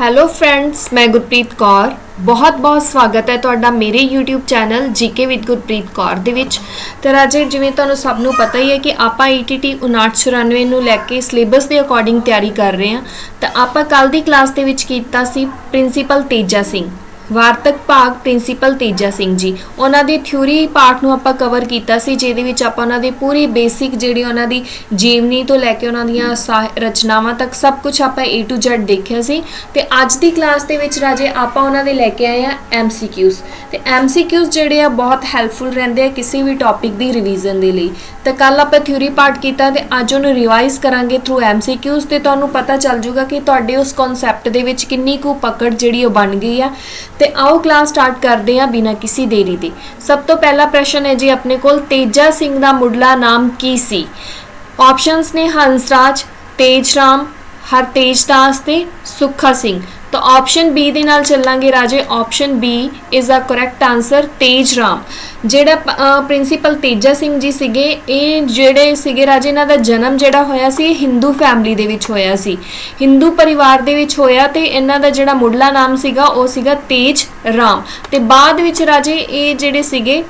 Hello friends ਮੈਂ ਗੁਰਪ੍ਰੀਤ ਕੌਰ ਬਹੁਤ-ਬਹੁਤ ਸਵਾਗਤ ਹੈ ਤੁਹਾਡਾ ਮੇਰੇ YouTube channel GK with Gurpreet Kaur ਦੇ ਵਿੱਚ ਤੇ ਰਾਜੇ ਜਿਵੇਂ ਤੁਹਾਨੂੰ ਸਭ ਨੂੰ ਪਤਾ ਹੀ ਹੈ ਕਿ ਆਪਾਂ E ETT 5994 ਨੂੰ ਲੈ ਕੇ ਸਿਲੇਬਸ ਦੇ ਅਕੋਰਡਿੰਗ ਤਿਆਰੀ ਕਰ ਰਹੇ ਹਾਂ ਤਾਂ ਆਪਾਂ ਕੱਲ ਦੀ ਕਲਾਸ ਦੇ ਵਿੱਚ ਕੀਤਾ ਸੀ ਪ੍ਰਿੰਸੀਪਲ ਤੇਜਾ ਸਿੰਘ ਵਾਰਤਕ ਭਾਗ ਪ੍ਰਿੰਸੀਪਲ ਤੇਜਾ ਸਿੰਘ ਜੀ। ਉਹਨਾਂ ਦੇ ਥਿਊਰੀ ਪਾਰਟ ਨੂੰ ਆਪਾਂ ਕਵਰ ਕੀਤਾ ਸੀ, ਜਿਹਦੇ ਵਿੱਚ ਆਪਾਂ ਉਹਨਾਂ ਦੀ ਪੂਰੀ ਬੇਸਿਕ ਜਿਹੜੀ ਉਹਨਾਂ ਦੀ ਜੀਵਨੀ ਤੋਂ ਲੈ ਕੇ ਉਹਨਾਂ ਦੀਆਂ ਸਾਹਿ- ਰਚਨਾਵਾਂ ਤੱਕ ਸਭ ਕੁਝ ਆਪਾਂ A to Z ਦੇਖਿਆ ਸੀ। ਤੇ ਅੱਜ ਦੀ ਕਲਾਸ ਦੇ ਵਿੱਚ ਰਾਜੇ ਆਪਾਂ ਉਹਨਾਂ ਦੇ ਲੈ ਕੇ ਆਏ ਆ MCQs ਤੇ MCQs ਜਿਹੜੇ ਆ ਬਹੁਤ ਹੈਲਪਫੁਲ ਰਹਿੰਦੇ ਆ ਕਿਸੇ ਵੀ ਟੌਪਿਕ ਦੀ ਰਿਵੀਜ਼ਨ ਦੇ ਲਈ। ਤਾਂ ਕੱਲ ਆਪਾਂ ਥਿਊਰੀ ਪਾਰਟ ਕੀਤਾ ਤੇ ਅੱਜ ਉਹਨੂੰ ਰਿਵਾਈਜ਼ ਕਰਾਂਗੇ ਥਰੂ MCQs ਤੇ ਤੁਹਾਨੂੰ ਪਤਾ ਚੱਲ ਜਾਊਗਾ ਕਿ ਤੁਹਾਡੇ ਉਸ ਕਨਸੈਪਟ ਦੇ ਵਿੱਚ ਕਿੰਨੀ ਕੁ ਪਕੜ ਜਿਹੜੀ ਉਹ ਬਣ ਗਈ ਆ। ਤੇ ਆਓ ਕਲਾਸ ਸਟਾਰਟ ਕਰਦੇ ਹਾਂ ਬਿਨਾਂ ਕਿਸੇ ਦੇਰੀ ਦੇ। ਸਭ ਤੋਂ ਪਹਿਲਾ ਪ੍ਰਸ਼ਨ ਹੈ ਜੀ ਆਪਣੇ ਕੋਲ, ਤੇਜਾ ਸਿੰਘ ਦਾ ਮੁੱਢਲਾ ਨਾਮ ਕੀ ਸੀ? ਆਪਸ਼ਨਸ ਨੇ ਹੰਸਰਾਜ, ਤੇਜਰਾਮ ਹਰਤੇਜਦਾਸ ਤੇ ਸੁੱਖਾ ਸਿੰਘ। ਤਾਂ ਆਪਸ਼ਨ ਬੀ ਦੇ ਨਾਲ ਚੱਲਾਂਗੇ ਰਾਜੇ। Option B is the correct answer Tejram ਜਿਹੜਾ ਪ੍ਰਿੰਸੀਪਲ ਤੇਜਾ ਸਿੰਘ ਜੀ ਸੀਗੇ, ਇਹ ਜਿਹੜੇ ਸੀਗੇ ਰਾਜੇ, ਇਹਨਾਂ ਦਾ ਜਨਮ ਜਿਹੜਾ ਹੋਇਆ ਸੀ, ਇਹ ਹਿੰਦੂ ਫੈਮਿਲੀ ਦੇ ਵਿੱਚ ਹੋਇਆ ਸੀ। ਹਿੰਦੂ ਪਰਿਵਾਰ ਦੇ ਵਿੱਚ ਹੋਇਆ ਤੇ ਇਹਨਾਂ ਦਾ ਜਿਹੜਾ ਮੁੱਢਲਾ ਨਾਮ ਸੀਗਾ, ਉਹ ਸੀਗਾ ਤੇਜ ਰਾਮ। ਤੇ ਬਾਅਦ ਵਿੱਚ ਰਾਜੇ, ਇਹ ਜਿਹੜੇ ਸੀਗੇ,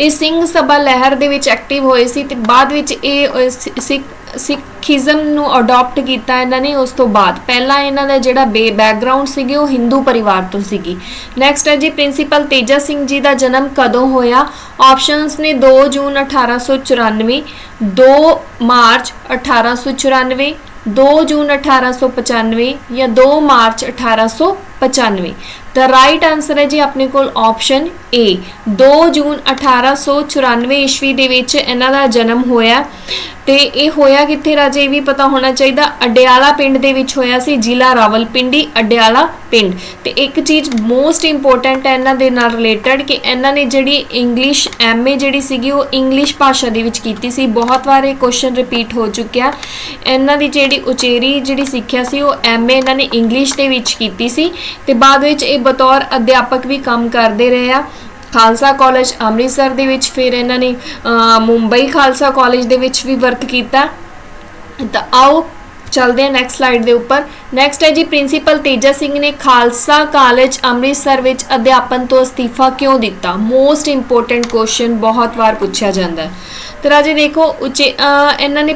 ਇਹ ਸਿੰਘ ਸਭਾ ਲਹਿਰ ਦੇ ਵਿੱਚ ਐਕਟਿਵ ਹੋਏ ਸੀ ਤੇ ਬਾਅਦ ਵਿੱਚ ਇਹ ਸਿੱਖ ਸਿੱਖੀਜ਼ਮ ਨੂੰ ਅਡਾਪਟ ਕੀਤਾ ਇਹਨਾਂ ਨੇ ਉਸ ਤੋਂ ਬਾਅਦ। ਪਹਿਲਾਂ ਇਹਨਾਂ ਦਾ ਜਿਹੜਾ ਬੇ ਬੈਕਗ੍ਰਾਉਂਡ ਸੀਗੇ ਉਹ ਹਿੰਦੂ ਪਰਿਵਾਰ ਤੋਂ ਸੀਗੀ। ਨੈਕਸਟ ਹੈ ਜੀ ਪ੍ਰਿੰਸੀਪਲ ਤੇਜਾ ਸਿੰਘ ਜੀ ਦਾ ਜਨਮ ਕਦੋਂ ਹੋਇਆ? ਆਪਸ਼ਨਸ ਨੇ 2 ਜੂਨ 1894 2 ਮਾਰਚ 1894 2 ਜੂਨ 1895 ਜਾਂ 2 ਮਾਰਚ 1895 ਦਾ ਰਾਈਟ ਆਨਸਰ ਹੈ ਜੀ ਆਪਣੇ ਕੋਲ ਆਪਸ਼ਨ A 2 ਜੂਨ 1894 ਈਸਵੀ ਦੇ ਵਿੱਚ ਇਹਨਾਂ ਦਾ ਜਨਮ ਹੋਇਆ ਤੇ ਇਹ ਹੋਇਆ ਕਿੱਥੇ ਰਾਜੇ ਇਹ ਵੀ ਪਤਾ ਹੋਣਾ ਚਾਹੀਦਾ ਅਡਿਆਲਾ ਪਿੰਡ ਦੇ ਵਿੱਚ ਹੋਇਆ ਸੀ ਜ਼ਿਲ੍ਹਾ ਰਾਵਲਪਿੰਡੀ ਅਡਿਆਲਾ ਪਿੰਡ ਤੇ ਇੱਕ ਚੀਜ਼ ਮੋਸਟ ਇੰਪੋਰਟੈਂਟ ਹੈ ਇਹਨਾਂ ਦੇ ਨਾਲ ਰਿਲੇਟਡ ਕਿ ਇਹਨਾਂ ਨੇ ਜਿਹੜੀ ਇੰਗਲਿਸ਼ ਐਮਏ ਜਿਹੜੀ ਸੀਗੀ ਉਹ ਇੰਗਲਿਸ਼ ਭਾਸ਼ਾ ਦੇ ਵਿੱਚ ਕੀਤੀ ਸੀ ਬਹੁਤ ਵਾਰ ਇਹ ਕੁਐਸਚਨ ਰਿਪੀਟ ਹੋ ਚੁੱਕਿਆ ਇਹਨਾਂ ਦੀ ਜਿਹੜੀ ਉਚੇਰੀ ਜਿਹੜੀ ਸਿੱਖਿਆ ਸੀ ਉਹ ਐਮਏ ਇਹਨਾਂ ਨੇ ਇੰਗਲਿਸ਼ ਦੇ ਵਿੱਚ ਕੀਤੀ ਸੀ ਤੇ ਬਾਅਦ ਵਿੱਚ ਇਹ ਬਤੌਰ ਅਧਿਆਪਕ ਵੀ ਕੰਮ ਕਰਦੇ ਰਹੇ ਆ। ਖਾਲਸਾ ਕਾਲਜ ਅੰਮ੍ਰਿਤਸਰ ਦੇ ਵਿੱਚ ਫਿਰ ਇਹਨਾਂ ਨੇ ਅਹ, ਮੁੰਬਈ ਖਾਲਸਾ ਕਾਲਜ ਦੇ ਵਿੱਚ ਵੀ ਵਰਕ ਕੀਤਾ। ਤਾਂ ਆਓ ਚੱਲਦੇ ਹਾਂ ਨੈਕਸਟ ਸਲਾਈਡ ਦੇ ਉੱਪਰ। ਨੈਕਸਟ ਹੈ ਜੀ ਪ੍ਰਿੰਸੀਪਲ ਤੇਜਾ ਸਿੰਘ ਨੇ ਖਾਲਸਾ ਕਾਲਜ ਅੰਮ੍ਰਿਤਸਰ ਵਿੱਚ ਅਧਿਆਪਨ ਤੋਂ ਅਸਤੀਫਾ ਕਿਉਂ ਦਿੱਤਾ? ਮੋਸਟ ਇੰਪੋਰਟੈਂਟ ਕੁਐਸਚਨ ਬਹੁਤ ਵਾਰ ਪੁੱਛਿਆ ਜਾਂਦਾ ਹੈ। ਤੇ ਰਾਜੇ ਦੇਖੋ, ਉਚੇ ਇਹਨਾਂ ਨੇ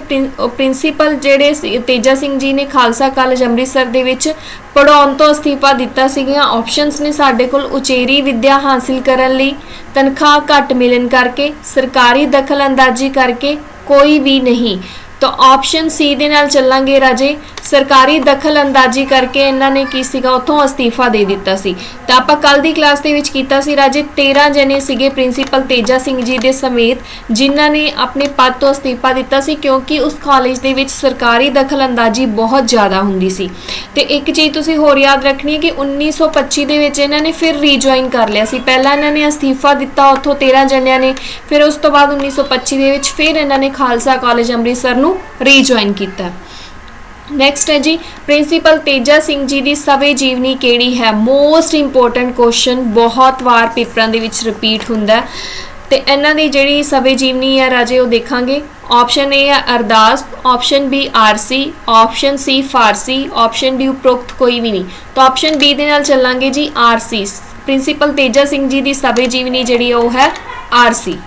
ਪ੍ਰਿੰਸੀਪਲ ਜਿਹੜੇ ਸੀ- ਤੇਜਾ ਸਿੰਘ ਜੀ ਨੇ ਖਾਲਸਾ ਕਾਲਜ ਅੰਮ੍ਰਿਤਸਰ ਦੇ ਵਿੱਚ ਪੜਾਉਣ ਤੋਂ ਅਸਤੀਫਾ ਦਿੱਤਾ ਸੀਗੀਆਂ। ਆਪਸ਼ਨਸ ਨੇ ਸਾਡੇ ਕੋਲ ਉਚੇਰੀ ਵਿੱਦਿਆ ਹਾਸਲ ਕਰਨ ਲਈ, ਤਨਖਾਹ ਘੱਟ ਮਿਲਣ ਕਰਕੇ, ਸਰਕਾਰੀ ਦਖਲਅੰਦਾਜ਼ੀ ਕਰਕੇ ਕੋਈ ਵੀ ਨਹੀਂ। ਤਾਂ ਆਪਸ਼ਨ ਸੀ ਦੇ ਨਾਲ ਚੱਲਾਂਗੇ ਰਾਜੇ। ਸਰਕਾਰੀ ਦਖਲ ਅੰਦਾਜ਼ੀ ਕਰਕੇ ਇਹਨਾਂ ਨੇ ਕੀ ਸੀਗਾ? ਉੱਥੋਂ ਅਸਤੀਫਾ ਦੇ ਦਿੱਤਾ ਸੀ। ਤਾਂ ਆਪਾਂ ਕੱਲ ਦੀ ਕਲਾਸ ਦੇ ਵਿੱਚ ਕੀਤਾ ਸੀ ਰਾਜੇ। 13 ਜਣੇ ਸੀਗੇ ਪ੍ਰਿੰਸੀਪਲ ਤੇਜਾ ਸਿੰਘ ਜੀ ਦੇ ਸਮੇਤ, ਜਿਨ੍ਹਾਂ ਨੇ ਆਪਣੇ ਪਦ ਤੋਂ ਅਸਤੀਫਾ ਦਿੱਤਾ ਸੀ ਕਿਉਂਕਿ ਉਸ ਕਾਲਜ ਦੇ ਵਿੱਚ ਸਰਕਾਰੀ ਦਖਲ ਅੰਦਾਜ਼ੀ ਬਹੁਤ ਜ਼ਿਆਦਾ ਹੁੰਦੀ ਸੀ। ਤੇ ਇੱਕ ਚੀਜ਼ ਤੁਸੀਂ ਹੋਰ ਯਾਦ ਰੱਖਣੀ ਹੈ ਕਿ 1925 ਦੇ ਵਿੱਚ ਇਹਨਾਂ ਨੇ ਫਿਰ ਰੀਜੁਆਇਨ ਕਰ ਲਿਆ ਸੀ। ਪਹਿਲਾਂ ਇਹਨਾਂ ਨੇ ਅਸਤੀਫਾ ਦਿੱਤਾ ਉੱਥੋਂ 13 ਜਣਿਆਂ ਨੇ, ਫਿਰ ਉਸ ਤੋਂ ਬਾਅਦ 1925 ਦੇ ਵਿੱਚ ਫਿਰ ਇਹਨਾਂ ਨੇ ਖਾਲਸਾ ਕਾਲਜ ਅੰਮ੍ਰਿਤਸਰ ਨੂੰ ਰੀਜੁਆਇਨ ਕੀਤਾ। ਨੈਕਸਟ ਹੈ ਜੀ ਪ੍ਰਿੰਸੀਪਲ ਤੇਜਾ ਸਿੰਘ ਜੀ ਦੀ ਸਵੇ ਜੀਵਨੀ ਕਿਹੜੀ ਹੈ? ਮੋਸਟ ਇੰਪੋਰਟੈਂਟ ਕੁਐਸਚਨ ਬਹੁਤ ਵਾਰ ਪੇਪਰਾਂ ਦੇ ਵਿੱਚ ਰਿਪੀਟ ਹੁੰਦਾ ਹੈ। ਤੇ ਇਹਨਾਂ ਦੀ ਜਿਹੜੀ ਸਵੇ ਜੀਵਨੀ ਹੈ ਰਾਜੇ, ਉਹ ਦੇਖਾਂਗੇ। ਆਪਸ਼ਨ A ਹੈ ਅਰਦਾਸ ਆਪਸ਼ਨ B ਆਰਸੀ option C Farsi option D ਉਪਰੋਕਤ ਕੋਈ ਵੀ ਨਹੀਂ। ਤਾਂ ਆਪਸ਼ਨ B ਦੇ ਨਾਲ ਚੱਲਾਂਗੇ ਜੀ ਆਰਸੀ ਪ੍ਰਿੰਸੀਪਲ ਤੇਜਾ ਸਿੰਘ ਜੀ ਦੀ ਸਵੇ ਜੀਵਨੀ ਜਿਹੜੀ ਉਹ ਹੈ ਆਰਸੀ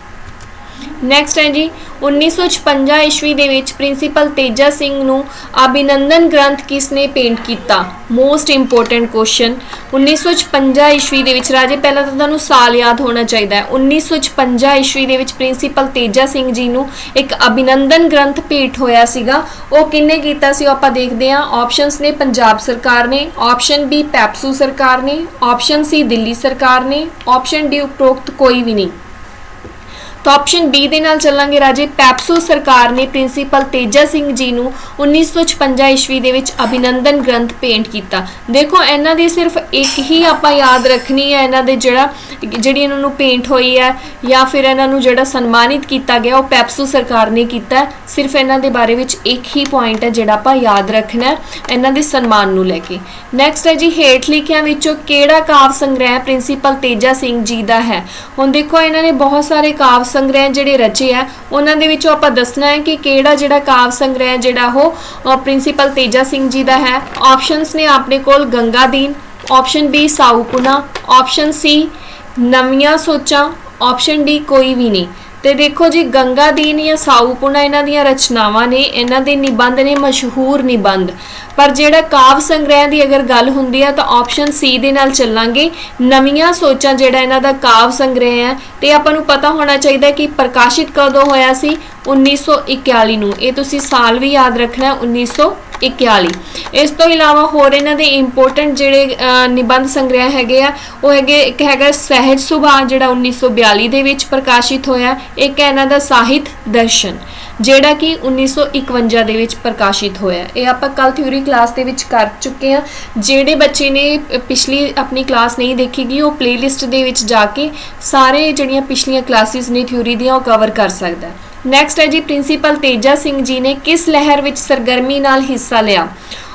ਨੈਕਸਟ ਹੈ ਜੀ 1956 ਈਸਵੀ ਦੇ ਵਿੱਚ ਪ੍ਰਿੰਸੀਪਲ ਤੇਜਾ ਸਿੰਘ ਨੂੰ ਅਭਿਨੰਦਨ ਗ੍ਰੰਥ ਕਿਸ ਨੇ ਪੇਂਟ ਕੀਤਾ ਮੋਸਟ ਇੰਪੋਰਟੈਂਟ ਕੁਐਸਚਨ 1956 ਈਸਵੀ ਦੇ ਵਿੱਚ ਰਾਜੇ, ਪਹਿਲਾਂ ਤਾਂ ਤੁਹਾਨੂੰ ਸਾਲ ਯਾਦ ਹੋਣਾ ਚਾਹੀਦਾ ਹੈ। 1956 ਈਸਵੀ ਦੇ ਵਿੱਚ ਪ੍ਰਿੰਸੀਪਲ ਤੇਜਾ ਸਿੰਘ ਜੀ ਨੂੰ ਇੱਕ ਅਭਿਨੰਦਨ ਗ੍ਰੰਥ ਭੇਟ ਹੋਇਆ ਸੀਗਾ। ਉਹ ਕਿੰਨੇ ਕੀਤਾ ਸੀ? ਉਹ ਆਪਾਂ ਦੇਖਦੇ ਹਾਂ। ਆਪਸ਼ਨਸ ਨੇ ਪੰਜਾਬ ਸਰਕਾਰ ਨੇ ਆਪਸ਼ਨ ਬੀ ਪੈਪਸੂ ਸਰਕਾਰ ਨੇ ਆਪਸ਼ਨ ਸੀ ਦਿੱਲੀ ਸਰਕਾਰ ਨੇ ਆਪਸ਼ਨ ਡੀ ਉਪਰੋਕਤ ਕੋਈ ਵੀ ਨਹੀਂ। ਤਾਂ ਆਪਸ਼ਨ ਬੀ ਦੇ ਨਾਲ ਚੱਲਾਂਗੇ ਰਾਜੇ। ਪੈਪਸੂ ਸਰਕਾਰ ਨੇ ਪ੍ਰਿੰਸੀਪਲ ਤੇਜਾ ਸਿੰਘ ਜੀ ਨੂੰ 1956 ਈਸਵੀ ਦੇ ਵਿੱਚ ਅਭਿਨੰਦਨ ਗ੍ਰੰਥ ਪੇਂਟ ਕੀਤਾ। ਦੇਖੋ, ਇਹਨਾਂ ਦੀ ਸਿਰਫ ਇੱਕ ਹੀ ਆਪਾਂ ਯਾਦ ਰੱਖਣੀ ਹੈ, ਇਹਨਾਂ ਦੇ ਜਿਹੜਾ, ਜਿਹੜੀ ਇਹਨਾਂ ਨੂੰ ਪੇਂਟ ਹੋਈ ਹੈ ਜਾਂ ਫਿਰ ਇਹਨਾਂ ਨੂੰ ਜਿਹੜਾ ਸਨਮਾਨਿਤ ਕੀਤਾ ਗਿਆ, ਉਹ ਪੈਪਸੂ ਸਰਕਾਰ ਨੇ ਕੀਤਾ ਸਿਰਫ ਇਹਨਾਂ ਦੇ ਬਾਰੇ ਵਿੱਚ ਇੱਕ ਹੀ ਪੁਆਇੰਟ ਹੈ ਜਿਹੜਾ ਆਪਾਂ ਯਾਦ ਰੱਖਣਾ ਇਹਨਾਂ ਦੇ ਸਨਮਾਨ ਨੂੰ ਲੈ ਕੇ। ਨੈਕਸਟ ਹੈ ਜੀ, ਹੇਠ ਲਿਖਿਆਂ ਵਿੱਚੋਂ ਕਿਹੜਾ ਕਾਵ ਸੰਗ੍ਰਹਿ ਪ੍ਰਿੰਸੀਪਲ ਤੇਜਾ ਸਿੰਘ ਜੀ ਦਾ ਹੈ? ਹੁਣ ਦੇਖੋ, ਇਹਨਾਂ ਨੇ ਬਹੁਤ ਸਾਰੇ ਕਾਵ ਸੰਗ੍ਰਹਿ ਜਿਹੜੇ ਰਚੇ ਆ, ਉਹਨਾਂ ਦੇ ਵਿੱਚੋਂ ਆਪਾਂ ਦੱਸਣਾ ਹੈ ਕਿ ਕਿਹੜਾ ਜਿਹੜਾ ਕਾਵ ਸੰਗ੍ਰਹਿ ਜਿਹੜਾ ਉਹ ਪ੍ਰਿੰਸੀਪਲ ਤੇਜਾ ਸਿੰਘ ਜੀ ਦਾ ਹੈ। ਆਪਸ਼ਨਸ ਨੇ ਆਪਣੇ ਕੋਲ ਗੰਗਾਦੀਨ ਆਪਸ਼ਨ ਬੀ ਸਾਊਪੁਨਾ ਆਪਸ਼ਨ ਸੀ ਨਵੀਆਂ ਸੋਚਾਂ ਆਪਸ਼ਨ ਡੀ ਕੋਈ ਵੀ ਨਹੀਂ। ਤੇ ਦੇਖੋ ਜੀ, ਗੰਗਾ ਦੀਨ ਜਾਂ ਸਾਊਪੁਣਾ ਇਹਨਾਂ ਦੀਆਂ ਰਚਨਾਵਾਂ ਨੇ, ਇਹਨਾਂ ਦੇ ਨਿਬੰਧ ਨੇ ਮਸ਼ਹੂਰ ਨਿਬੰਧ। ਪਰ ਜਿਹੜਾ ਕਾਵ ਸੰਗ੍ਰਹਿ ਦੀ ਅਗਰ ਗੱਲ ਹੁੰਦੀ ਹੈ ਤਾਂ ਆਪਸ਼ਨ ਸੀ ਦੇ ਨਾਲ ਚੱਲਾਂਗੇ। ਨਵੀਆਂ ਸੋਚਾਂ ਜਿਹੜਾ ਇਹਨਾਂ ਦਾ ਕਾਵ ਸੰਗ੍ਰਹਿ ਹੈ ਤੇ ਆਪਾਂ ਨੂੰ ਪਤਾ ਹੋਣਾ ਚਾਹੀਦਾ ਕਿ ਪ੍ਰਕਾਸ਼ਿਤ ਕਦੋਂ ਹੋਇਆ ਸੀ? 1941 ਨੂੰ। ਇਹ ਤੁਸੀਂ ਸਾਲ ਵੀ ਯਾਦ ਰੱਖਣਾ 1941 41 ਇਸ ਤੋਂ ਇਲਾਵਾ ਹੋਰ ਇਹਨਾਂ ਦੇ ਇੰਪੋਰਟੈਂਟ ਜਿਹੜੇ ਨਿਬੰਧ ਸੰਗ੍ਰਹਿ ਹੈਗੇ ਆ, ਉਹ ਹੈਗੇ, ਇੱਕ ਹੈਗਾ ਸਹਿਜ ਸੁਭਾਅ, ਜਿਹੜਾ 1942 ਦੇ ਵਿੱਚ ਪ੍ਰਕਾਸ਼ਿਤ ਹੋਇਆ। ਇੱਕ ਹੈ ਇਹਨਾਂ ਦਾ ਸਾਹਿਤ ਦਰਸ਼ਨ, ਜਿਹੜਾ ਕਿ 1951 ਦੇ ਵਿੱਚ ਪ੍ਰਕਾਸ਼ਿਤ ਹੋਇਆ। ਇਹ ਆਪਾਂ ਕੱਲ ਥਿਊਰੀ ਕਲਾਸ ਦੇ ਵਿੱਚ ਕਰ ਚੁੱਕੇ ਆ ਜਿਹੜੇ ਬੱਚੇ ਨੇ ਪਿਛਲੀ ਆਪਣੀ ਕਲਾਸ ਨਹੀਂ ਦੇਖੀ ਗਈ, ਉਹ ਪਲੇਲਿਸਟ ਦੇ ਵਿੱਚ ਜਾ ਕੇ ਸਾਰੇ ਜਿਹੜੀਆਂ ਪਿਛਲੀਆਂ ਕਲਾਸਿਸ ਨੇ ਥਿਊਰੀ ਦੀਆਂ, ਉਹ ਕਵਰ ਕਰ ਸਕਦਾ ਨੈਕਸਟ ਹੈ ਜੀ, ਪ੍ਰਿੰਸੀਪਲ ਤੇਜਾ ਸਿੰਘ ਜੀ ਨੇ ਕਿਸ ਲਹਿਰ ਵਿੱਚ ਸਰਗਰਮੀ ਨਾਲ ਹਿੱਸਾ ਲਿਆ?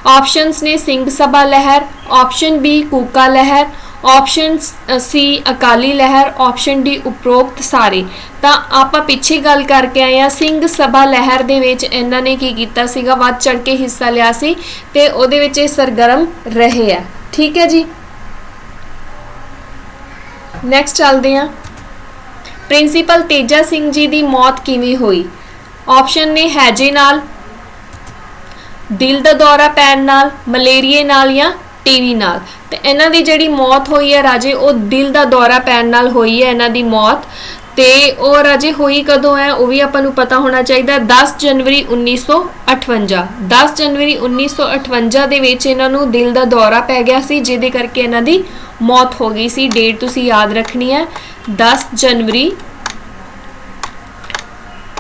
ਆਪਸ਼ਨਸ ਨੇ ਸਿੰਘ ਸਭਾ ਲਹਿਰ ਆਪਸ਼ਨ ਬੀ ਕੂਕਾ ਲਹਿਰ ਆਪਸ਼ਨ ਸੀ ਅਕਾਲੀ ਲਹਿਰ ਆਪਸ਼ਨ ਡੀ ਉਪਰੋਕਤ ਸਾਰੇ। ਤਾਂ ਆਪਾਂ ਪਿੱਛੇ ਗੱਲ ਕਰਕੇ ਆਏ ਆ ਸਿੰਘ ਸਭਾ ਲਹਿਰ ਦੇ ਵਿੱਚ ਇਹਨਾਂ ਨੇ ਕੀ ਕੀਤਾ ਸੀਗਾ? ਵੱਧ ਚੜ ਕੇ ਹਿੱਸਾ ਲਿਆ ਸੀ ਤੇ ਉਹਦੇ ਵਿੱਚ ਇਹ ਸਰਗਰਮ ਰਹੇ ਆ ਠੀਕ ਹੈ ਜੀ? ਨੈਕਸਟ ਚੱਲਦੇ ਆ ਪ੍ਰਿੰਸੀਪਲ ਤੇਜਾ ਸਿੰਘ ਜੀ ਦੀ ਮੌਤ ਕਿਵੇਂ ਹੋਈ? ਆਪਸ਼ਨ ਨੇ ਹੈਜੇ ਨਾਲ, ਦਿਲ ਦਾ ਦੌਰਾ ਪੈਣ ਨਾਲ, ਮਲੇਰੀਏ ਨਾਲ ਜਾਂ ਟੀਵੀ ਨਾਲ। ਤੇ ਇਹਨਾਂ ਦੀ ਜਿਹੜੀ ਮੌਤ ਹੋਈ ਹੈ ਰਾਜੇ, ਉਹ ਦਿਲ ਦਾ ਦੌਰਾ ਪੈਣ ਨਾਲ ਹੋਈ ਹੈ, ਇਹਨਾਂ ਦੀ ਮੌਤ। ਤੇ ਉਹ ਰਾਜੇ ਹੋਈ ਕਦੋਂ ਹੈ, ਉਹ ਵੀ ਆਪਾਂ ਨੂੰ ਪਤਾ ਹੋਣਾ ਚਾਹੀਦਾ। ਹੈ। 10 ਜਨਵਰੀ 1958 10 ਜਨਵਰੀ 1958 ਦੇ ਵਿੱਚ ਇਹਨਾਂ ਨੂੰ ਦਿਲ ਦਾ ਦੌਰਾ ਪੈ ਗਿਆ ਸੀ, ਜਿਹਦੇ ਕਰਕੇ ਇਹਨਾਂ ਦੀ ਮੌਤ ਹੋ ਗਈ ਸੀ। ਡੇਟ ਤੁਸੀਂ ਯਾਦ ਰੱਖਣੀ ਹੈ। 10 ਜਨਵਰੀ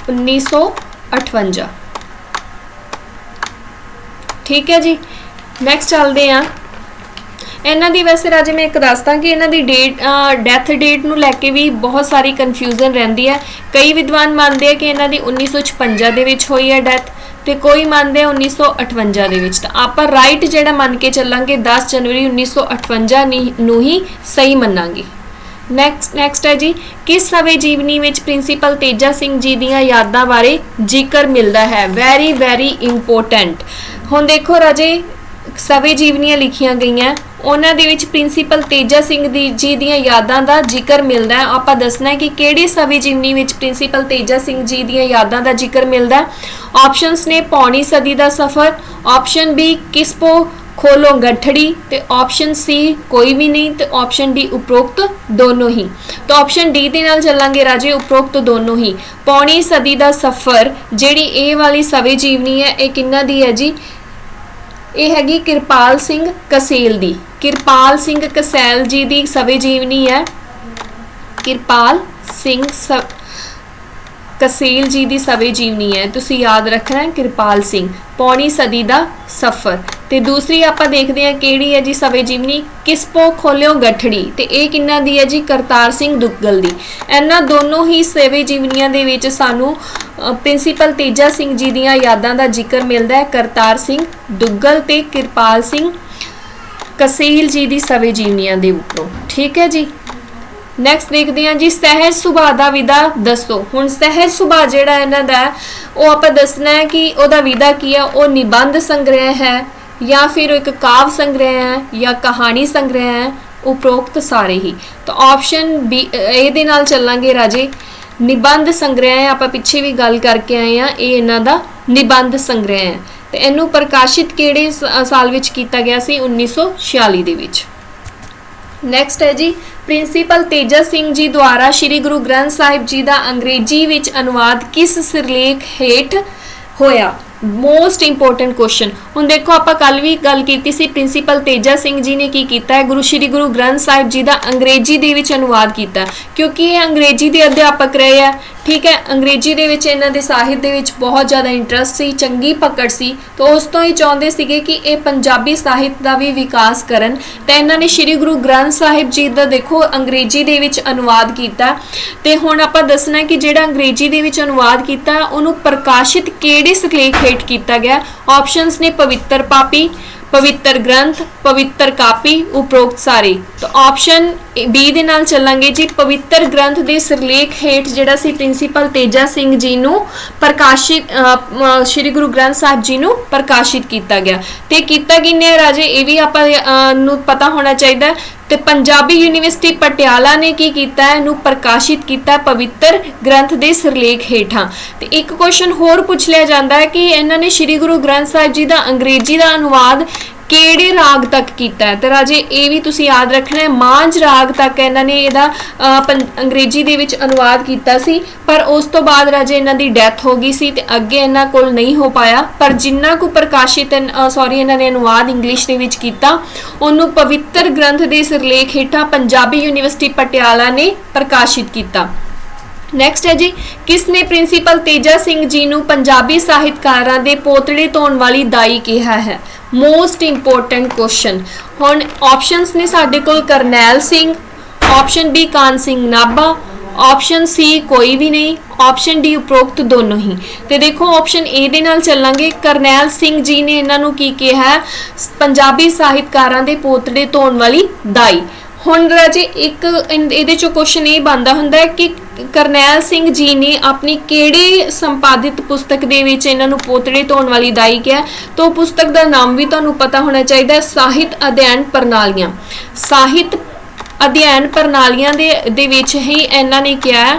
1958 ਠੀਕ ਹੈ ਜੀ। ਨੈਕਸਟ ਚੱਲਦੇ ਆ ਇਹਨਾਂ ਦੀ ਵੈਸੇ ਰਾਜੇ ਮੈਂ ਇੱਕ ਦੱਸਦਾ ਕਿ ਇਹਨਾਂ ਦੀ ਡੇਟ ਡੈਥ ਡੇਟ ਨੂੰ ਲੈ ਕੇ ਵੀ ਬਹੁਤ ਸਾਰੀ ਕਨਫਿਊਜ਼ਨ ਰਹਿੰਦੀ ਹੈ। ਕਈ ਵਿਦਵਾਨ ਮੰਨਦੇ ਆ ਕਿ ਇਹਨਾਂ ਦੀ 1956 ਦੇ ਵਿੱਚ ਹੋਈ ਹੈ ਡੈਥ ਤੇ ਕੋਈ ਮੰਨਦੇ ਆ 1958 ਦੇ ਵਿੱਚ। ਤਾਂ ਆਪਾਂ ਰਾਈਟ ਜਿਹੜਾ ਮੰਨ ਕੇ ਚੱਲਾਂਗੇ 10 ਜਨਵਰੀ 1958 ਨੀ- ਨੂੰ ਹੀ ਸਹੀ ਮੰਨਾਂਗੇ। ਨੈਕਸਟ ਨੈਕਸਟ ਹੈ ਜੀ, ਕਿਸ ਸਵੇ ਜੀਵਨੀ ਵਿੱਚ ਪ੍ਰਿੰਸੀਪਲ ਤੇਜਾ ਸਿੰਘ ਜੀ ਦੀਆਂ ਯਾਦਾਂ ਬਾਰੇ ਜ਼ਿਕਰ ਮਿਲਦਾ ਹੈ? ਵੈਰੀ ਵੈਰੀ ਇੰਪੋਰਟੈਂਟ ਹੁਣ ਦੇਖੋ ਰਾਜੇ, ਸਵੇ ਜੀਵਨੀਆਂ ਲਿਖੀਆਂ ਗਈਆਂ। ਉਹਨਾਂ ਦੇ ਵਿੱਚ ਪ੍ਰਿੰਸੀਪਲ ਤੇਜਾ ਸਿੰਘ ਦੀ ਜੀ ਦੀਆਂ ਯਾਦਾਂ ਦਾ ਜ਼ਿਕਰ ਮਿਲਦਾ ਹੈ। ਆਪਾਂ ਦੱਸਣਾ ਹੈ ਕਿ ਕਿਹੜੀ ਸਵੀ ਜੀਵਨੀ ਵਿੱਚ ਪ੍ਰਿੰਸੀਪਲ ਤੇਜਾ ਸਿੰਘ ਜੀ ਦੀਆਂ ਯਾਦਾਂ ਦਾ ਜ਼ਿਕਰ ਮਿਲਦਾ ਹੈ। ਆਪਸ਼ਨਸ ਨੇ ਪੌਣੀ ਸਦੀ ਦਾ ਸਫ਼ਰ, ਆਪਸ਼ਨ ਬੀ ਕਿਸਪੋ ਖੋਲੋ ਗੱਠੜੀ ਤੇ ਆਪਸ਼ਨ ਸੀ ਕੋਈ ਵੀ ਨਹੀਂ ਤੇ ਆਪਸ਼ਨ ਡੀ ਉਪਰੋਕਤ ਦੋਨੋਂ ਹੀ। ਤਾਂ ਆਪਸ਼ਨ ਡੀ ਦੇ ਨਾਲ ਚੱਲਾਂਗੇ ਰਾਜੇ, ਉਪਰੋਕਤ ਦੋਨੋਂ ਹੀ। ਪੌਣੀ ਸਦੀ ਦਾ ਸਫ਼ਰ, ਜਿਹੜੀ ਇਹ ਵਾਲੀ ਸਵੇ ਜੀਵਨੀ ਹੈ, ਇਹ ਕਿੰਨਾ ਦੀ ਹੈ ਜੀ? ਇਹ ਹੈਗੀ ਕਿਰਪਾਲ ਸਿੰਘ ਕਸੇਲ ਦੀ। ਕਿਰਪਾਲ ਸਿੰਘ ਕਸੈਲ ਜੀ ਦੀ ਸਵੇ ਜੀਵਨੀ ਹੈ। ਕਿਰਪਾਲ ਸਿੰਘ ਸ- ਕਸੇਲ ਜੀ ਦੀ ਸਵੇ ਜੀਵਨੀ ਹੈ। ਤੁਸੀਂ ਯਾਦ ਰੱਖਣਾ ਕਿਰਪਾਲ ਸਿੰਘ, ਪੌਣੀ ਸਦੀ ਦਾ ਸਫ਼ਰ। ਤੇ ਦੂਸਰੀ ਆਪਾਂ ਦੇਖਦੇ ਹਾਂ ਕਿਹੜੀ ਹੈ ਜੀ ਸਵੇ ਜੀਵਨੀ? ਕਿਸਪੋ ਖੋਲਿਓ ਗੱਠੜੀ। ਤੇ ਇਹ ਕਿੰਨਾ ਦੀ ਹੈ ਜੀ? ਕਰਤਾਰ ਸਿੰਘ ਦੁੱਗਲ ਦੀ। ਇਹਨਾਂ ਦੋਨੋਂ ਹੀ ਸਵੇ ਜੀਵਨੀਆਂ ਦੇ ਵਿੱਚ ਸਾਨੂੰ ਪ੍ਰਿੰਸੀਪਲ ਤੇਜਾ ਸਿੰਘ ਜੀ ਦੀਆਂ ਯਾਦਾਂ ਦਾ ਜ਼ਿਕਰ ਮਿਲਦਾ ਹੈ। ਕਰਤਾਰ ਸਿੰਘ ਦੁੱਗਲ ਤੇ ਕਿਰਪਾਲ ਸਿੰਘ ਕਸੀਲ ਜੀ ਦੀ ਸਵੇ ਜੀਵਨੀਆਂ ਦੇ ਉੱਪਰੋਂ। ਠੀਕ ਹੈ ਜੀ? ਨੈਕਸਟ ਦੇਖਦੇ ਹਾਂ ਜੀ, ਸਹਿਜ ਸੁਭਾਅ ਦਾ ਵਿਦਾ ਦੱਸੋ। ਹੁਣ ਸਹਿਜ ਸੁਭਾਅ ਜਿਹੜਾ ਇਹਨਾਂ ਦਾ, ਉਹ ਆਪਾਂ ਦੱਸਣਾ ਹੈ ਕਿ ਉਹਦਾ ਵਿਦਾ ਕੀ ਹੈ ਉਹ ਨਿਬੰਧ ਸੰਗ੍ਰਹਿ ਹੈ, ਜਾਂ ਫਿਰ ਇੱਕ ਕਾਵ ਸੰਗ੍ਰਹਿ ਹੈ, ਜਾਂ ਕਹਾਣੀ ਸੰਗ੍ਰਹਿ ਹੈ ਉਪਰੋਕਤ ਸਾਰੇ ਹੀ। ਤਾਂ ਆਪਸ਼ਨ ਬੀ ਇਹਦੇ ਨਾਲ ਚੱਲਾਂਗੇ ਰਾਜੇ। ਨਿਬੰਧ ਸੰਗ੍ਰਹਿ ਹੈ, ਆਪਾਂ ਪਿੱਛੇ ਵੀ ਗੱਲ ਕਰਕੇ ਆਏ ਆ ਇਹ ਇਹਨਾਂ ਦਾ ਨਿਬੰਧ ਸੰਗ੍ਰਹਿ ਹੈ। ਤੇ ਇਹਨੂੰ ਪ੍ਰਕਾਸ਼ਿਤ ਕਿਹੜੇ ਸ- ਸਾਲ ਵਿੱਚ ਕੀਤਾ ਗਿਆ ਸੀ? 1946 ਦੇ ਵਿੱਚ। ਨੈਕਸਟ ਹੈ ਜੀ, ਪ੍ਰਿੰਸੀਪਲ ਤੇਜਾ ਸਿੰਘ ਜੀ ਦੁਆਰਾ ਸ੍ਰੀ ਗੁਰੂ ਗ੍ਰੰਥ ਸਾਹਿਬ ਜੀ ਦਾ ਅੰਗਰੇਜ਼ੀ ਵਿੱਚ ਅਨੁਵਾਦ ਕਿਸ ਸਿਰਲੇਖ ਹੇਠ ਹੋਇਆ? ਮੋਸਟ ਇੰਪੋਰਟੈਂਟ ਕੁਐਸਚਨ ਹੁਣ ਦੇਖੋ, ਆਪਾਂ ਕੱਲ ਵੀ ਗੱਲ ਕੀਤੀ ਸੀ ਪ੍ਰਿੰਸੀਪਲ ਤੇਜਾ ਸਿੰਘ ਜੀ ਨੇ ਕੀ ਕੀਤਾ ਹੈ? ਗੁਰੂ ਸ੍ਰੀ ਗੁਰੂ ਗ੍ਰੰਥ ਸਾਹਿਬ ਜੀ ਦਾ ਅੰਗਰੇਜ਼ੀ ਦੇ ਵਿੱਚ ਅਨੁਵਾਦ ਕੀਤਾ ਕਿਉਂਕਿ ਇਹ ਅੰਗਰੇਜ਼ੀ ਦੇ ਅਧਿਆਪਕ ਰਹੇ ਆ, ਠੀਕ ਹੈ? ਅੰਗਰੇਜ਼ੀ ਦੇ ਵਿੱਚ ਇਹਨਾਂ ਦੇ ਸਾਹਿਤ ਦੇ ਵਿੱਚ ਬਹੁਤ ਜ਼ਿਆਦਾ ਇੰਟਰਸਟ ਸੀ, ਚੰਗੀ ਪਕੜ ਸੀ। ਤਾਂ ਉਸ ਤੋਂ ਹੀ ਚਾਹੁੰਦੇ ਸੀਗੇ ਕਿ ਇਹ ਪੰਜਾਬੀ ਸਾਹਿਤ ਦਾ ਵੀ ਵਿਕਾਸ ਕਰਨ। ਤਾਂ ਇਹਨਾਂ ਨੇ ਸ੍ਰੀ ਗੁਰੂ ਗ੍ਰੰਥ ਸਾਹਿਬ ਜੀ ਦਾ ਦੇਖੋ, ਅੰਗਰੇਜ਼ੀ ਦੇ ਵਿੱਚ ਅਨੁਵਾਦ ਕੀਤਾ। ਤੇ ਹੁਣ ਆਪਾਂ ਦੱਸਣਾ ਕਿ ਜਿਹੜਾ ਅੰਗਰੇਜ਼ੀ ਦੇ ਵਿੱਚ ਅਨੁਵਾਦ ਕੀਤਾ, ਉਹਨੂੰ ਪ੍ਰਕਾਸ਼ਿਤ ਕਿਹੜੇ ਸਿਰਲੇਖ ਹੇਠ ਕੀਤਾ ਗਿਆ। ਆਪਸ਼ਨਸ ਨੇ ਪਵਿੱਤਰ ਪਾਪੀ, ਪਵਿੱਤਰ ਗ੍ਰੰਥ, ਪਵਿੱਤਰ ਕਾਪੀ ਉਪਰੋਕਤ ਸਾਰੇ। ਤਾਂ ਆਪਸ਼ਨ ਬੀ ਦੇ ਨਾਲ ਚੱਲਾਂਗੇ ਜੀ। ਪਵਿੱਤਰ ਗ੍ਰੰਥ ਦੇ ਸਿਰਲੇਖ ਹੇਠ ਜਿਹੜਾ ਸੀ ਪ੍ਰਿੰਸੀਪਲ ਤੇਜਾ ਸਿੰਘ ਜੀ ਨੂੰ ਪ੍ਰਕਾਸ਼ਿਤ ਸ਼੍ਰੀ ਗੁਰੂ ਗ੍ਰੰਥ ਸਾਹਿਬ ਜੀ ਨੂੰ ਪ੍ਰਕਾਸ਼ਿਤ ਕੀਤਾ ਗਿਆ। ਤੇ ਕੀਤਾ ਕਿੰਨੇ ਰਾਜੇ? ਇਹ ਵੀ ਆਪਾਂ ਨੂੰ ਪਤਾ ਹੋਣਾ ਚਾਹੀਦਾ। ਤੇ ਪੰਜਾਬੀ ਯੂਨੀਵਰਸਿਟੀ ਪਟਿਆਲਾ ਨੇ ਕੀ ਕੀਤਾ? ਹੈ ਇਹਨੂੰ ਪ੍ਰਕਾਸ਼ਿਤ ਕੀਤਾ ਪਵਿੱਤਰ ਗ੍ਰੰਥ ਦੇ ਸਿਰਲੇਖ ਹੇਠਾਂ। ਤੇ ਇੱਕ ਕੁਐਸਚਨ ਹੋਰ ਪੁੱਛ ਲਿਆ ਜਾਂਦਾ ਹੈ ਕਿ ਇਹਨਾਂ ਨੇ ਸ੍ਰੀ ਗੁਰੂ ਗ੍ਰੰਥ ਸਾਹਿਬ ਜੀ ਦਾ ਅੰਗਰੇਜ਼ੀ ਦਾ ਅਨੁਵਾਦ ਕਿਹੜੇ ਰਾਗ ਤੱਕ ਕੀਤਾ ਹੈ? ਤੇ ਰਾਜੇ, ਇਹ ਵੀ ਤੁਸੀਂ ਯਾਦ ਰੱਖਣਾ ਹੈ, ਮਾਂਝ ਰਾਗ ਤੱਕ ਇਹਨਾਂ ਨੇ ਇਹਦਾ ਪੰ- ਅੰਗਰੇਜ਼ੀ ਦੇ ਵਿੱਚ ਅਨੁਵਾਦ ਕੀਤਾ ਸੀ, ਪਰ ਉਸ ਤੋਂ ਬਾਅਦ ਰਾਜੇ ਇਹਨਾਂ ਦੀ ਡੈਥ ਹੋ ਗਈ ਸੀ ਤੇ ਅੱਗੇ ਇਹਨਾਂ ਕੋਲ ਨਹੀਂ ਹੋ ਪਾਇਆ। ਪਰ ਜਿੰਨਾ ਕੁ ਪ੍ਰਕਾਸ਼ਿਤ ਸੌਰੀ, ਇਹਨਾਂ ਨੇ ਅਨੁਵਾਦ ਇੰਗਲਿਸ਼ ਦੇ ਵਿੱਚ ਕੀਤਾ, ਉਹਨੂੰ ਪਵਿੱਤਰ ਗ੍ਰੰਥ ਦੇ ਸਿਰਲੇਖ ਹੇਠਾਂ ਪੰਜਾਬੀ ਯੂਨੀਵਰਸਿਟੀ ਪਟਿਆਲਾ ਨੇ ਪ੍ਰਕਾਸ਼ਿਤ ਕੀਤਾ। ਨੈਕਸਟ ਹੈ ਜੀ, ਕਿਸ ਨੇ ਪ੍ਰਿੰਸੀਪਲ ਤੇਜਾ ਸਿੰਘ ਜੀ ਨੂੰ ਪੰਜਾਬੀ ਸਾਹਿਤਕਾਰਾਂ ਦੇ ਪੋਤੜੇ ਧੋਣ ਵਾਲੀ ਦਾਈ ਕਿਹਾ ਹੈ? ਮੋਸਟ ਇੰਪੋਰਟੈਂਟ ਕੁਐਸਚਨ ਹੁਣ ਆਪਸ਼ਨਸ ਨੇ ਸਾਡੇ ਕੋਲ ਕਰਨੈਲ ਸਿੰਘ ਆਪਸ਼ਨ ਬੀ ਕਾਨ ਸਿੰਘ ਨਾਭਾ ਆਪਸ਼ਨ ਸੀ ਕੋਈ ਵੀ ਨਹੀਂ ਆਪਸ਼ਨ ਡੀ ਉਪਰੋਕਤ ਦੋਨੋਂ ਹੀ। ਤੇ ਦੇਖੋ ਆਪਸ਼ਨ ਏ ਦੇ ਨਾਲ ਚੱਲਾਂਗੇ। ਕਰਨੈਲ ਸਿੰਘ ਜੀ ਨੇ ਇਹਨਾਂ ਨੂੰ ਕੀ ਕਿਹਾ? ਪੰਜਾਬੀ ਸਾਹਿਤਕਾਰਾਂ ਦੇ ਪੋਤੜੇ ਧੋਣ ਵਾਲੀ ਦਾਈ। ਹੁਣ ਰਾਜੇ ਇੱਕ ਇਨ- ਇਹਦੇ ਚੋਂ ਕੁਐਸਚਨ ਇਹ ਬਣਦਾ ਹੁੰਦਾ ਹੈ ਕਿ ਕਰਨੈਲ ਸਿੰਘ ਜੀ ਨੇ ਆਪਣੀ ਕਿਹੜੇ ਸੰਪਾਦਿਤ ਪੁਸਤਕ ਦੇ ਵਿੱਚ ਇਹਨਾਂ ਨੂੰ ਪੋਤੜੇ ਧੋਣ ਵਾਲੀ ਦਾਈ ਕਿਹਾ ਤਾਂ ਉਹ ਪੁਸਤਕ ਦਾ ਨਾਮ ਵੀ ਤੁਹਾਨੂੰ ਪਤਾ ਹੋਣਾ ਚਾਹੀਦਾ ਹੈ, ਸਾਹਿਤ ਅਧਿਐਨ ਪ੍ਰਣਾਲੀਆਂ। ਸਾਹਿਤ ਅਧਿਐਨ ਪ੍ਰਣਾਲੀਆਂ ਦੇ ਦੇ ਵਿੱਚ ਹੀ ਇਹਨਾਂ ਨੇ ਕਿਹਾ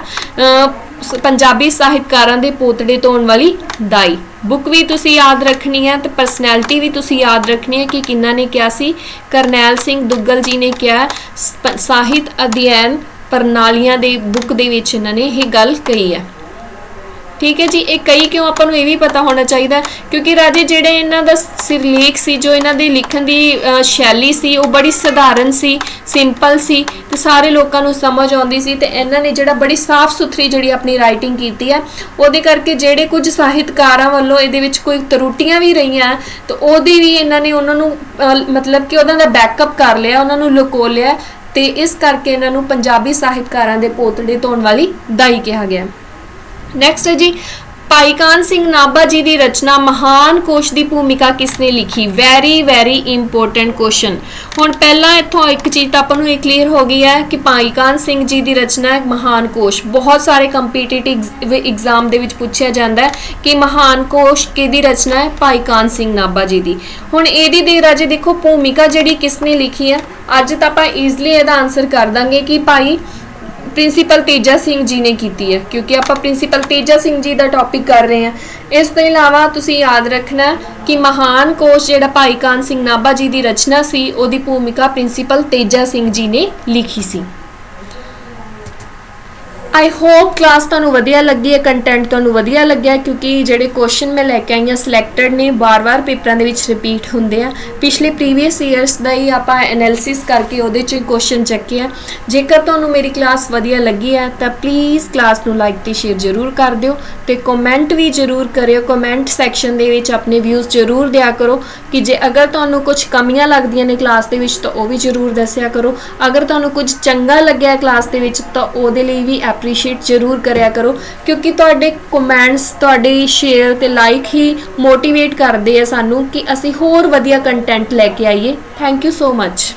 ਪੰਜਾਬੀ ਸਾਹਿਤਕਾਰਾਂ ਦੇ ਪੋਤੜੇ ਧੋਣ ਵਾਲੀ ਦਾਈ। ਬੁੱਕ ਵੀ ਤੁਸੀਂ ਯਾਦ ਰੱਖਣੀ ਹੈ ਤੇ ਪਰਸਨੈਲਿਟੀ ਵੀ ਤੁਸੀਂ ਯਾਦ ਰੱਖਣੀ ਹੈ ਕਿ ਕਿੰਨਾ ਨੇ ਕਿਹਾ ਸੀ। ਕਰਨੈਲ ਸਿੰਘ ਦੁੱਗਲ ਜੀ ਨੇ ਕਿਹਾ, ਸ- ਸਾਹਿਤ ਅਧਿਐਨ ਪ੍ਰਣਾਲੀਆਂ ਦੇ ਬੁੱਕ ਦੇ ਵਿੱਚ ਇਹਨਾਂ ਨੇ ਇਹ ਗੱਲ ਕਹੀ ਹੈ। ਠੀਕ ਹੈ ਜੀ? ਇਹ ਕਈ ਕਿਉਂ ਆਪਾਂ ਨੂੰ ਇਹ ਵੀ ਪਤਾ ਹੋਣਾ ਚਾਹੀਦਾ ਕਿਉਂਕਿ ਰਾਜੇ, ਜਿਹੜੇ ਇਹਨਾਂ ਦਾ ਸਿਰਲੇਖ ਸੀ, ਜੋ ਇਹਨਾਂ ਦੀ ਲਿਖਣ ਦੀ ਸ਼ੈਲੀ ਸੀ, ਉਹ ਬੜੀ ਸਧਾਰਨ ਸੀ, ਸਿੰਪਲ ਸੀ ਤੇ ਸਾਰੇ ਲੋਕਾਂ ਨੂੰ ਸਮਝ ਆਉਂਦੀ ਸੀ ਤੇ ਇਹਨਾਂ ਨੇ ਜਿਹੜਾ ਬੜੀ ਸਾਫ਼ ਸੁਥਰੀ ਜਿਹੜੀ ਆਪਣੀ ਰਾਈਟਿੰਗ ਕੀਤੀ ਹੈ, ਉਹਦੇ ਕਰਕੇ ਜਿਹੜੇ ਕੁਝ ਸਾਹਿਤਕਾਰਾਂ ਵੱਲੋਂ ਇਹਦੇ ਵਿੱਚ ਕੋਈ ਤਰੁੱਟੀਆਂ ਵੀ ਰਹੀਆਂ, ਤਾਂ ਉਹਦੀ ਵੀ ਇਹਨਾਂ ਨੇ ਉਹਨਾਂ ਨੂੰ ਮਤਲਬ ਕਿ ਉਹਨਾਂ ਦਾ ਬੈਕਅਪ ਕਰ ਲਿਆ, ਉਹਨਾਂ ਨੂੰ ਲੁਕੋ ਲਿਆ, ਤੇ ਇਸ ਕਰਕੇ ਇਹਨਾਂ ਨੂੰ ਪੰਜਾਬੀ ਸਾਹਿਤਕਾਰਾਂ ਦੇ ਪੋਤੜੇ ਧੋਣ ਵਾਲੀ ਦਾਈ ਕਿਹਾ ਗਿਆ ਨੈਕਸਟ ਹੈ ਜੀ ਭਾਈ ਕਾਨ ਸਿੰਘ ਨਾਭਾ ਜੀ ਦੀ ਰਚਨਾ ਮਹਾਨ ਕੋਸ਼ ਦੀ ਭੂਮਿਕਾ ਕਿਸ ਨੇ ਲਿਖੀ? ਵੈਰੀ ਵੈਰੀ ਇੰਪੋਰਟੈਂਟ ਕੁਐਸਚਨ ਹੁਣ ਪਹਿਲਾਂ ਇੱਥੋਂ ਇੱਕ ਚੀਜ਼ ਤਾਂ ਆਪਾਂ ਨੂੰ ਇਹ ਕਲੀਅਰ ਹੋ ਗਈ ਹੈ ਕਿ ਭਾਈ ਕਾਨ ਸਿੰਘ ਜੀ ਦੀ ਰਚਨਾ ਹੈ ਮਹਾਨ ਕੋਸ਼। ਬਹੁਤ ਸਾਰੇ ਕੰਪੀਟੀਟਿਵ ਐਗਜ਼ਾਮ ਦੇ ਵਿੱਚ ਪੁੱਛਿਆ ਜਾਂਦਾ ਹੈ ਕਿ ਮਹਾਨ ਕੋਸ਼ ਕਿਹਦੀ ਰਚਨਾ ਹੈ? ਭਾਈ ਕਾਨ ਸਿੰਘ ਨਾਭਾ ਜੀ ਦੀ। ਹੁਣ ਇਹਦੀ ਦੇ ਰਾਜੇ ਦੇਖੋ, ਭੂਮਿਕਾ ਜਿਹੜੀ ਕਿਸ ਨੇ ਲਿਖੀ ਹੈ? ਅੱਜ ਤਾਂ ਆਪਾਂ ਈਜ਼ੀਲੀ ਇਹਦਾ ਆਨਸਰ ਕਰ ਦਾਂਗੇ ਕਿ ਭਾਈ ਪ੍ਰਿੰਸੀਪਲ ਤੇਜਾ ਸਿੰਘ ਜੀ ਨੇ ਕੀਤੀ ਹੈ, ਕਿਉਂਕਿ ਆਪਾਂ ਪ੍ਰਿੰਸੀਪਲ ਤੇਜਾ ਸਿੰਘ ਜੀ ਦਾ ਟੌਪਿਕ ਕਰ ਰਹੇ ਹਾਂ। ਇਸ ਤੋਂ ਇਲਾਵਾ ਤੁਸੀਂ ਯਾਦ ਰੱਖਣਾ ਕਿ ਮਹਾਨ ਕੋਸ਼ ਜਿਹੜਾ ਭਾਈ ਕਾਨ ਸਿੰਘ ਨਾਭਾ ਜੀ ਦੀ ਰਚਨਾ ਸੀ, ਉਹਦੀ ਭੂਮਿਕਾ ਪ੍ਰਿੰਸੀਪਲ ਤੇਜਾ ਸਿੰਘ ਜੀ ਨੇ ਲਿਖੀ ਸੀ। ਆਈ ਹੋਪ ਕਲਾਸ ਤੁਹਾਨੂੰ ਵਧੀਆ ਲੱਗੀ ਹੈ ਕੰਟੈਂਟ ਤੁਹਾਨੂੰ ਵਧੀਆ ਲੱਗਿਆ, ਕਿਉਂਕਿ ਜਿਹੜੇ ਕੁਐਸਚਨ ਮੈਂ ਲੈ ਕੇ ਆਈ ਹਾਂ ਸਿਲੈਕਟਡ ਨੇ ਬਾਰ-ਬਾਰ ਪੇਪਰਾਂ ਦੇ ਵਿੱਚ ਰਿਪੀਟ ਹੁੰਦੇ ਆ। ਪਿਛਲੇ ਪ੍ਰੀਵੀਅਸ ਇਅਰਸ ਦਾ ਹੀ ਆਪਾਂ ਐਨਾਲਿਸਿਸ ਕਰਕੇ ਉਹਦੇ ਚ ਕੁਐਸਚਨ ਚੱਕੇ ਆ। ਜੇਕਰ ਤੁਹਾਨੂੰ ਮੇਰੀ ਕਲਾਸ ਵਧੀਆ ਲੱਗੀ ਹੈ, ਤਾਂ ਪਲੀਜ਼ ਕਲਾਸ ਨੂੰ ਲਾਈਕ ਤੇ ਸ਼ੇਅਰ ਜ਼ਰੂਰ ਕਰ ਦਿਓ ਤੇ ਕਮੈਂਟ ਵੀ ਜ਼ਰੂਰ ਕਰਿਓ। ਕਮੈਂਟ ਸੈਕਸ਼ਨ ਦੇ ਵਿੱਚ ਆਪਣੇ ਵਿਊਜ਼ ਜ਼ਰੂਰ ਦਿਆ ਕਰੋ ਕਿ ਜੇ ਅਗਰ ਤੁਹਾਨੂੰ ਕੁਝ ਕਮੀਆਂ ਲੱਗਦੀਆਂ ਨੇ ਕਲਾਸ ਦੇ ਵਿੱਚ, ਤਾਂ ਉਹ ਵੀ ਜ਼ਰੂਰ ਦੱਸਿਆ ਕਰੋ। ਅਗਰ ਤੁਹਾਨੂੰ ਕੁਝ ਚੰਗਾ ਲੱਗਿਆ ਕਲਾਸ ਦੇ ਵਿੱਚ, ਤਾਂ ਉਹਦੇ ਲਈ ਵੀ ਐਪ ਐਪਰੀਸ਼ੀਏਟ ਜ਼ਰੂਰ ਕਰਿਆ ਕਰੋ, ਕਿਉਂਕਿ ਤੁਹਾਡੇ ਕਮੈਂਟਸ ਤੁਹਾਡੇ ਸ਼ੇਅਰ ਤੇ ਲਾਈਕ ਹੀ ਮੋਟੀਵੇਟ ਕਰਦੇ ਆ ਸਾਨੂੰ ਕਿ ਅਸੀਂ ਹੋਰ ਵਧੀਆ ਕੰਟੈਂਟ ਲੈ ਕੇ ਆਈਏ। Thank you so much